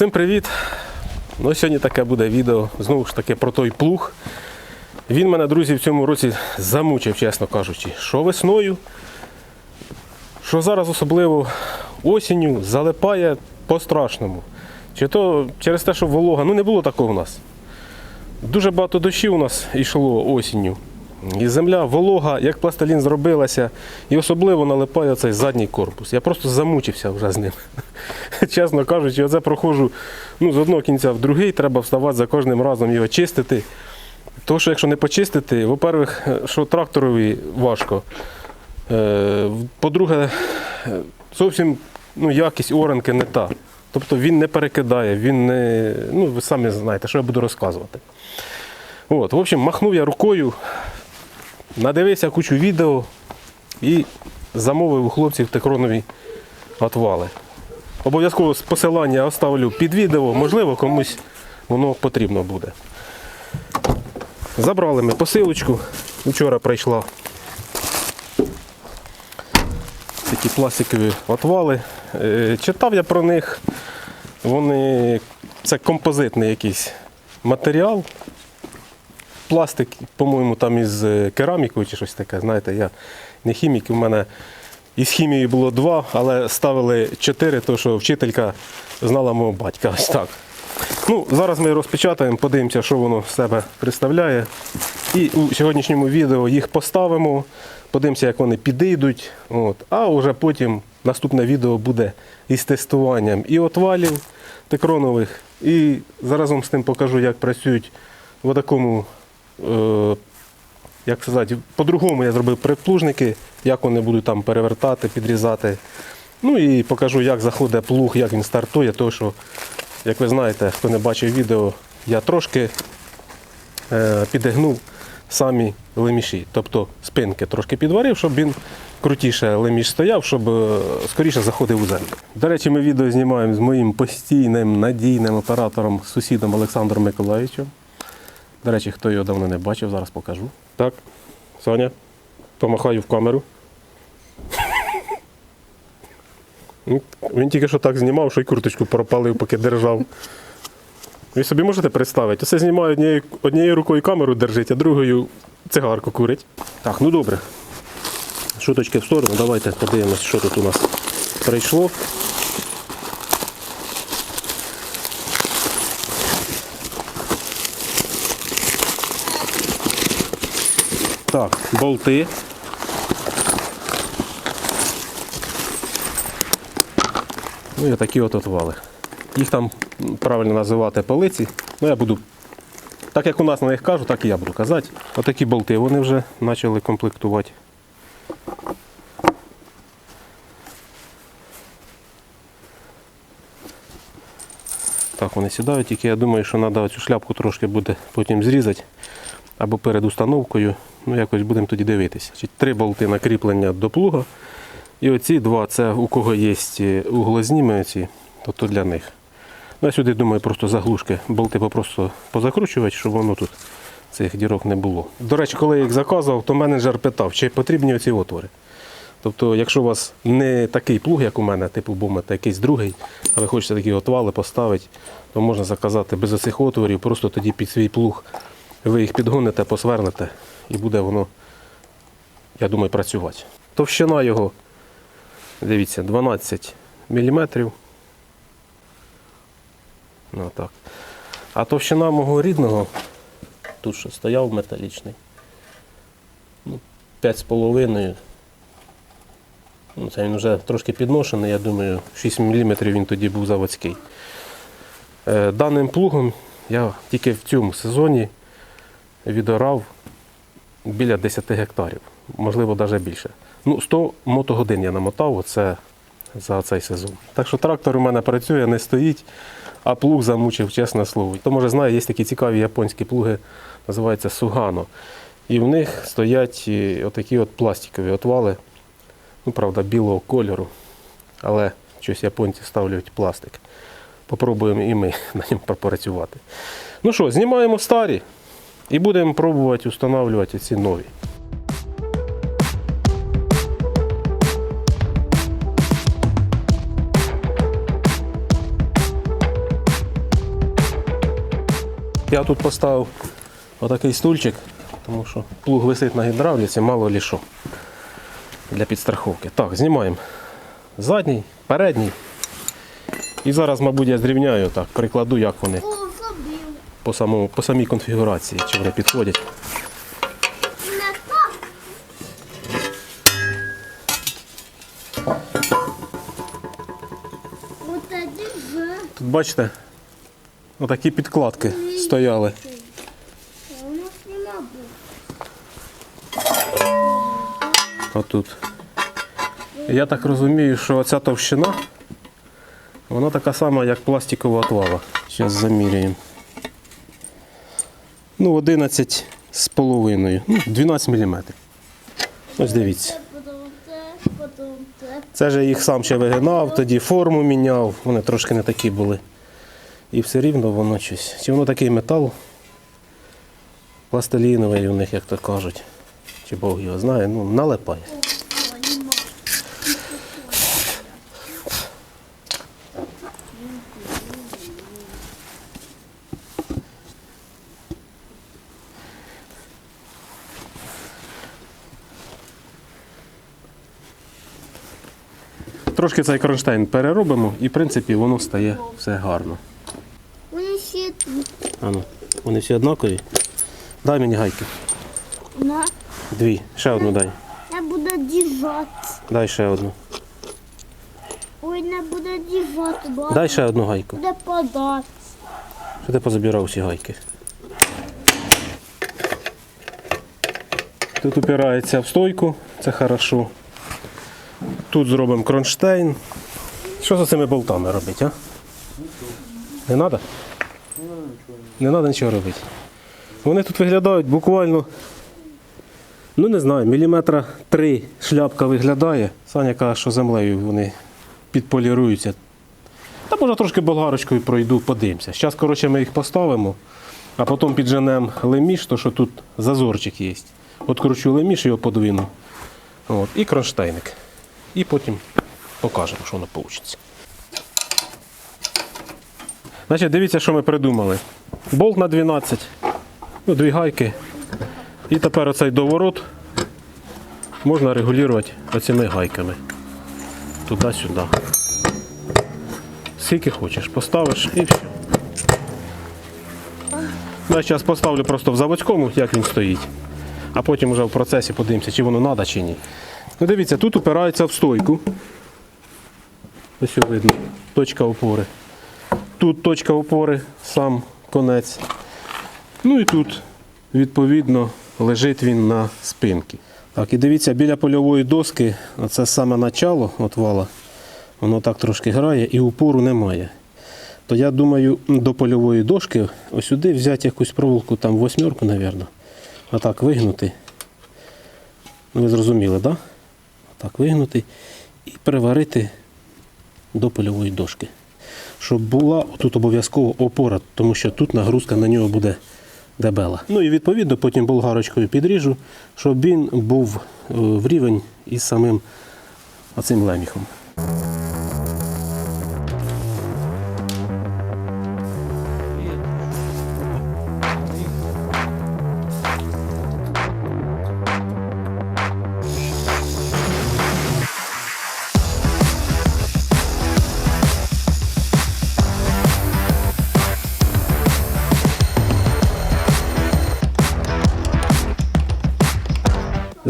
Всім привіт! Ну, сьогодні таке буде відео знову ж таки про той плуг. Він мене, друзі, в цьому році замучив, чесно кажучи. Що весною, що зараз особливо осінню залипає по-страшному. Чи то через те, що волога, ну не було такого у нас. Дуже багато дощів у нас йшло осінню. І земля волога, як пластилін зробилася, і особливо налипає цей задній корпус. Я просто замучився вже з ним. Чесно кажучи, оце проходжу ну, з одного кінця в другий, треба вставати за кожним разом його чистити. Тому що якщо не почистити, по-перше, що тракторові важко. Е, По-друге, е, зовсім ну, якість оранки не та. Тобто він не перекидає, він не. Ну, ви самі знаєте, що я буду розказувати. От, в общем, махнув я рукою, надивився кучу відео і замовив у хлопців текронові отвали. Обов'язково посилання оставлю під відео, можливо, комусь воно потрібно буде. Забрали ми посилочку, вчора прийшла. Такі пластикові отвали. Е, Читав я про них. Вони це композитний якийсь матеріал. Пластик, по-моєму, там із е, керамікою чи щось таке. Знаєте, я не хімік, у мене із хімії було два, але ставили чотири, тому що вчителька знала мого батька. Ось так. Ну, зараз ми розпечатаємо, подивимося, що воно з себе представляє. І у сьогоднішньому відео їх поставимо, подивимося, як вони підійдуть. От. А вже потім наступне відео буде із тестуванням і отвалів текронових, і заразом з тим покажу, як працюють в такому, як сказати, по-другому я зробив предплужники, як вони будуть там перевертати, підрізати. Ну і покажу, як заходить плуг, як він стартує, тому що, як ви знаєте, хто не бачив відео, я трошки е, підігнув самі леміші. Тобто спинки трошки підварив, щоб він крутіше леміш стояв, щоб е, скоріше заходив у землю. До речі, ми відео знімаємо з моїм постійним надійним оператором, сусідом Олександром Миколаївичем. До речі, хто його давно не бачив, зараз покажу. Так, Соня, помахаю в камеру. Він тільки що так знімав, що й курточку пропалив, поки держав. Ви собі можете представити? Оце знімає однією, однією рукою камеру держить, а другою цигарку курить. Так, ну добре. Шуточки в сторону, давайте подивимось, що тут у нас прийшло. Так, болти. Ну і такі от отвали. Їх там правильно називати полиці. Ну я буду, так як у нас на них кажу, так і я буду казати. Отакі болти вони вже почали комплектувати. Так, вони сідають, тільки я думаю, що треба цю шляпку трошки буде потім зрізати або перед установкою. Ну, якось будемо тоді дивитися. Три болти на кріплення до плуга. І оці два, це у кого є углозніми оці, то, то для них. Ну, я сюди думаю, просто заглушки, болти попросту позакручувати, щоб воно тут цих дірок не було. До речі, коли я їх заказував, то менеджер питав, чи потрібні оці отвори. Тобто, якщо у вас не такий плуг, як у мене, типу бомет, а якийсь другий, а ви хочете такі отвали поставити, то можна заказати без оцих отворів, просто тоді під свій плуг ви їх підгоните, посвернете і буде воно, я думаю, працювати. Товщина його, дивіться, 12 мм. Ну, так. А товщина мого рідного, тут що стояв металічний, ну, 5,5 Ну, Це він вже трошки підношений, я думаю, 6 мм він тоді був заводський. Е, Даним плугом я тільки в цьому сезоні відорав біля 10 гектарів, можливо, навіть більше. Ну, 100 мотогодин я намотав оце за цей сезон. Так що трактор у мене працює, не стоїть, а плуг замучив, чесне слово. Хто може знає, є такі цікаві японські плуги, називаються Сугано. І в них стоять отакі от пластикові отвали ну, правда, білого кольору, але щось японці ставлять пластик. Попробуємо і ми на ньому попрацювати. Ну що, знімаємо старі і будемо пробувати встановлювати ці нові. Я тут поставив отакий стульчик, тому що плуг висить на гідравліці, мало лі що для підстраховки. Так, знімаємо задній, передній. І зараз, мабуть, я зрівняю так, прикладу, як вони. По, самому, по самій конфігурації, чи вони підходять. Тут бачите, отакі підкладки стояли. Отут. Я так розумію, що оця товщина, вона така сама, як пластикова отвала. Зараз заміряємо. Ну, 11 з половиною. Ну, 12 мм. Ось дивіться. Це, же їх сам ще вигинав, тоді форму міняв, вони трошки не такі були. І все рівно воно щось. Чи воно такий метал? Пластиліновий у них, як то кажуть. Чи Бог його знає, ну налипає. Трошки цей кронштейн переробимо і в принципі воно стає все гарно. Вони тут. Ану, вони всі однакові. Дай мені гайки. На. Дві. Ще одну дай. Я буду держати. Дай ще одну. Ой, не буде держати. бо Дай ще одну гайку. Буде подати. Що ти позабирав всі гайки? Тут упирається в стойку, це хорошо. Тут зробимо кронштейн. Що за цими болтами робити, а? Не треба? Не треба нічого робити. Вони тут виглядають буквально, ну не знаю, міліметра три шляпка виглядає. Саня каже, що землею вони підполіруються. Та може трошки болгарочкою пройду, подивимося. Зараз, коротше, ми їх поставимо, а потім підженемо леміш, то що тут зазорчик є. Откручу леміш, його подвину. От, і кронштейник. І потім покажемо, що воно вийде. Значить, дивіться, що ми придумали. Болт на 12, ну, дві гайки. І тепер оцей доворот можна регулювати оцими гайками. Туди-сюди. Скільки хочеш, поставиш і все. Я зараз поставлю просто в заводському, як він стоїть. А потім вже в процесі подивимося, чи воно треба, чи ні. Ну дивіться, тут упирається в стойку. Ось видно. Точка опори. Тут точка опори, сам конець. Ну і тут, відповідно, лежить він на спинці. Так, і дивіться, біля польової доски, це саме начало от вала, воно так трошки грає і упору немає. То я думаю, до польової дошки ось сюди взяти якусь проволоку, там восьмерку, мабуть. Отак вигнути. Ну, ви зрозуміли, так? Да? Так вигнути і приварити до польової дошки. Щоб була тут обов'язково опора, тому що тут нагрузка на нього буде дебела. Ну і відповідно потім болгарочкою підріжу, щоб він був е, в рівень із самим оцим леміхом.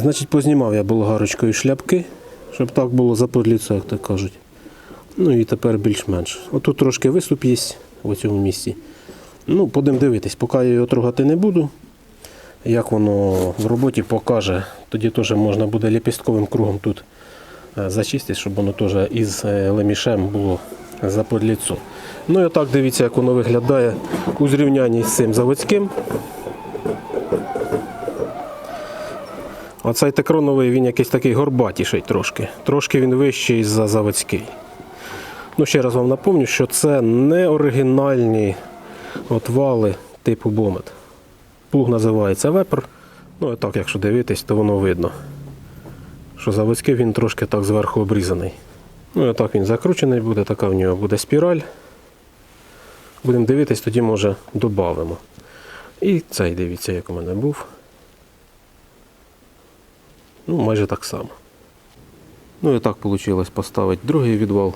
Значить, познімав я болгарочкою шляпки, щоб так було за подліцо, як так кажуть. Ну і тепер більш-менш. Отут трошки виступ є в цьому місці. Ну, будемо дивитись, поки я його трогати не буду. Як воно в роботі покаже, тоді теж можна буде ліпістковим кругом тут е, зачистити, щоб воно теж із е, лемішем було за подліцо. Ну і отак дивіться, як воно виглядає у зрівнянні з цим заводським. Оцей текроновий він якийсь такий горбатіший трошки. Трошки він вищий за заводський. Ну, ще раз вам напомню, що це не оригінальні отвали типу бомет. Плуг називається вепр. Ну і так, якщо дивитись, то воно видно. Що заводський він трошки так зверху обрізаний. Ну і так він закручений буде, така в нього буде спіраль. Будемо дивитись, тоді може додамо. І цей, дивіться, як у мене був. Ну, майже так само. Ну і так вийшло поставити другий відвал.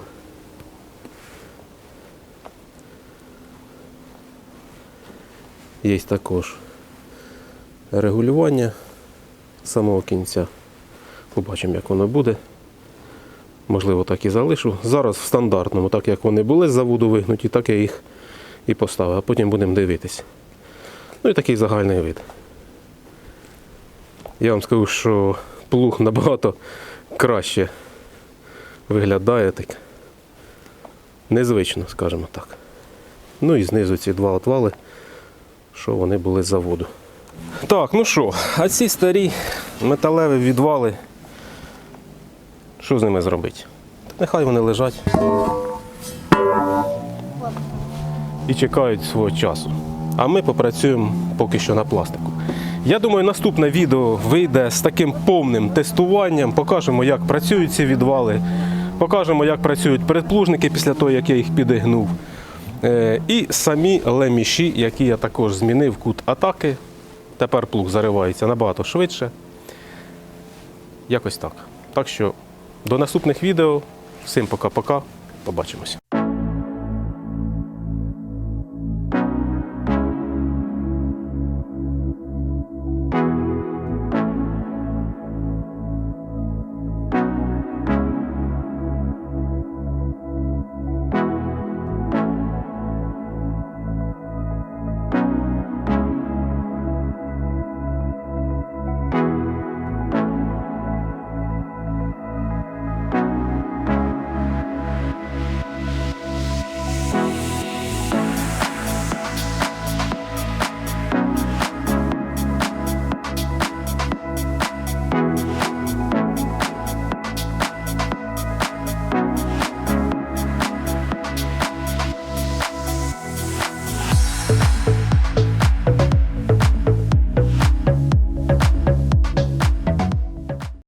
Є також регулювання самого кінця. Побачимо, як воно буде. Можливо, так і залишу. Зараз в стандартному, так як вони були з заводу вигнуті, так я їх і поставив, а потім будемо дивитись. Ну і такий загальний вид. Я вам скажу, що плуг набагато краще виглядає так. Незвично, скажімо так. Ну і знизу ці два отвали, що вони були з заводу. Так, ну що, а ці старі металеві відвали, що з ними зробити? Та нехай вони лежать і чекають свого часу. А ми попрацюємо поки що на пластику. Я думаю, наступне відео вийде з таким повним тестуванням. Покажемо, як працюють ці відвали, покажемо, як працюють передплужники після того, як я їх підігнув. Е, І самі леміші, які я також змінив кут атаки. Тепер плуг заривається набагато швидше. Якось так. Так що до наступних відео. Всім пока-пока. Побачимося.